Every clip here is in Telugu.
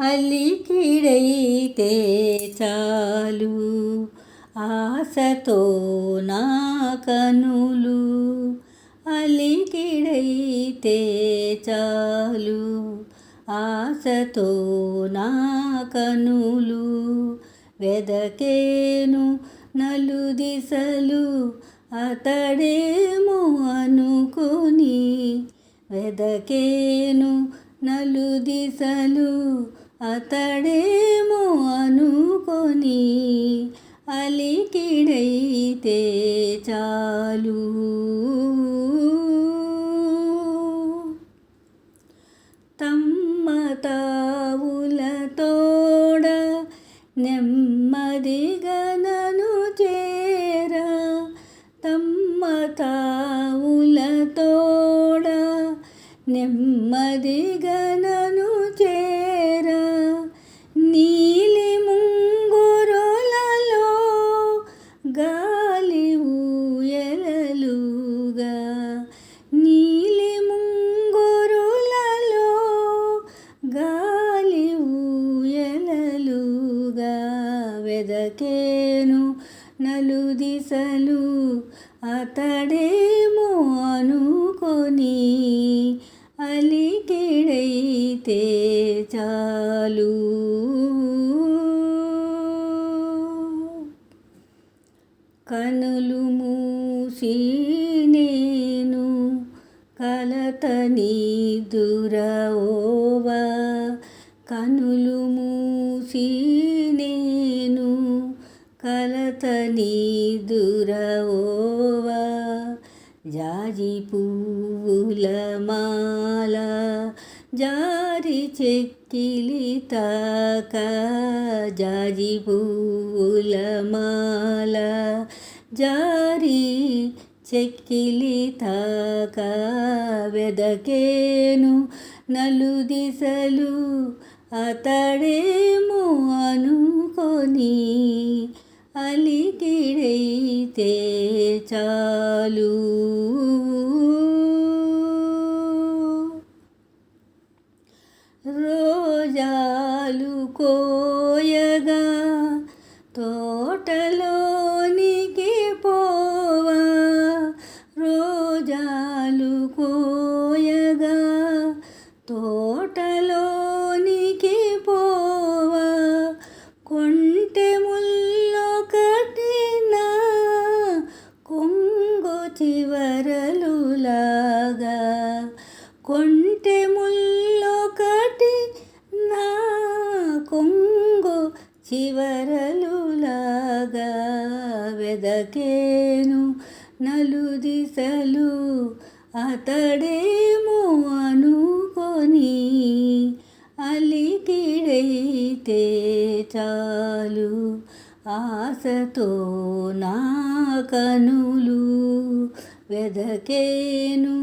అలికిడైతే చాలు. ఆశతో నా కనులు అలికిడైతే చాలు. ఆశతో నా కనులు వెదకేను నలు దిశలు అతడేమో అనుకుని వెదకేను నలు దిశలు అతడేమో అనుకొని అలికిడైతే చాలు. తమ్మతావుల తోడ నెమ్మదిగా నను చేర. తమ్మతావుల తోడ నెమ్మదిగా నను చేర వెదకేను నలు దిశలు అతడేమో అనుకొని అలికిడైతే చాలు. కనులు మూసి నేను కలతని దురవోవా కనులు మూసి నీదురవోవా జాజి పువ్వుల మాల జారి చెక్కిలి తాక జాజి పువ్వుల మాల జారి చెక్కిలి తాక వెదకేను నలు దిశలు అతడేమో అనుకొని అలికిడైతే చాలు. రోజాలు కోయగా తోటలోనికి పోవా. రోజాలు కోయగా తోటలో వెదకేను నలు దిశలు అతడేమో అనుకొని అలికిడైతే చాలు ఆశతో నా కనులు వెదకేను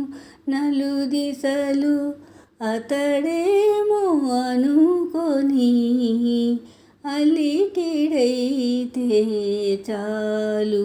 నలు దిశలు అతడేమో అనుకొని అలికిడ చాలు